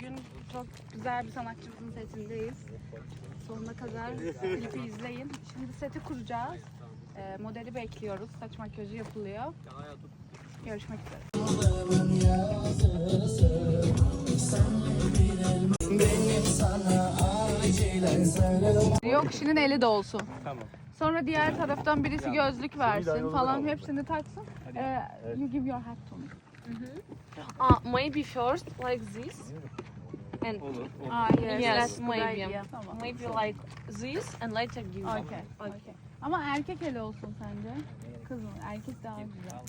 Bugün çok güzel bir sanatçımızın setindeyiz. Sonuna kadar klipi izleyin. Şimdi seti kuracağız. Ee, modeli bekliyoruz. Saç makyajı yapılıyor. Görüşmek üzere. Yok kişinin eli de olsun. Tamam. Sonra diğer taraftan birisi gözlük versin falan hepsini taksın. Ee, you give your hat to me. Uh, maybe first like this. And Olur. olur. Ah, yes, Yes, that's good maybe. idea. Tamam. maybe like this and later give Okay, them. okay. Ama erkek eli olsun sence? Kız mı? Erkek daha güzel.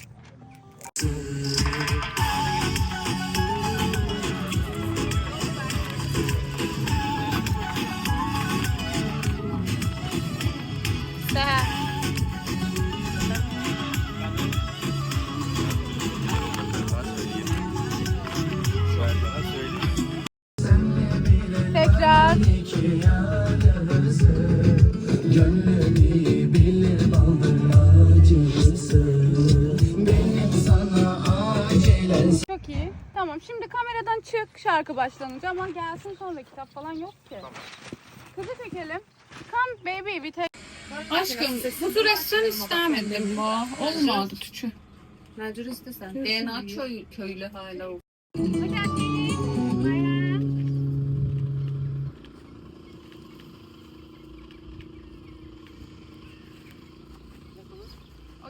Çok iyi. Tamam şimdi kameradan çık şarkı başlanınca ama gelsin sonra kitap falan yok ki. Kızı çekelim. Come baby bir tek. Aşkım restoran istemedim bu. Olmadı tüçü. Mecbur istesen. DNA köy, köylü hala o.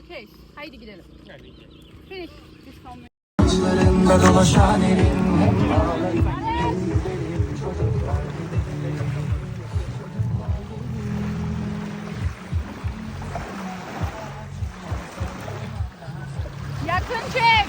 Okey. Haydi gidelim. Finish. Biz kalmayalım. Saçlarında dolaşan elin Yakın çek.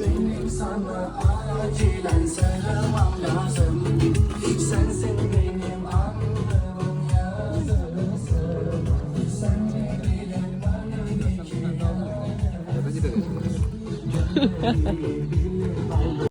Benim sana acilen sarılmam lazım. Sensin benim alnımın yazısı Sen ne bilirsin ki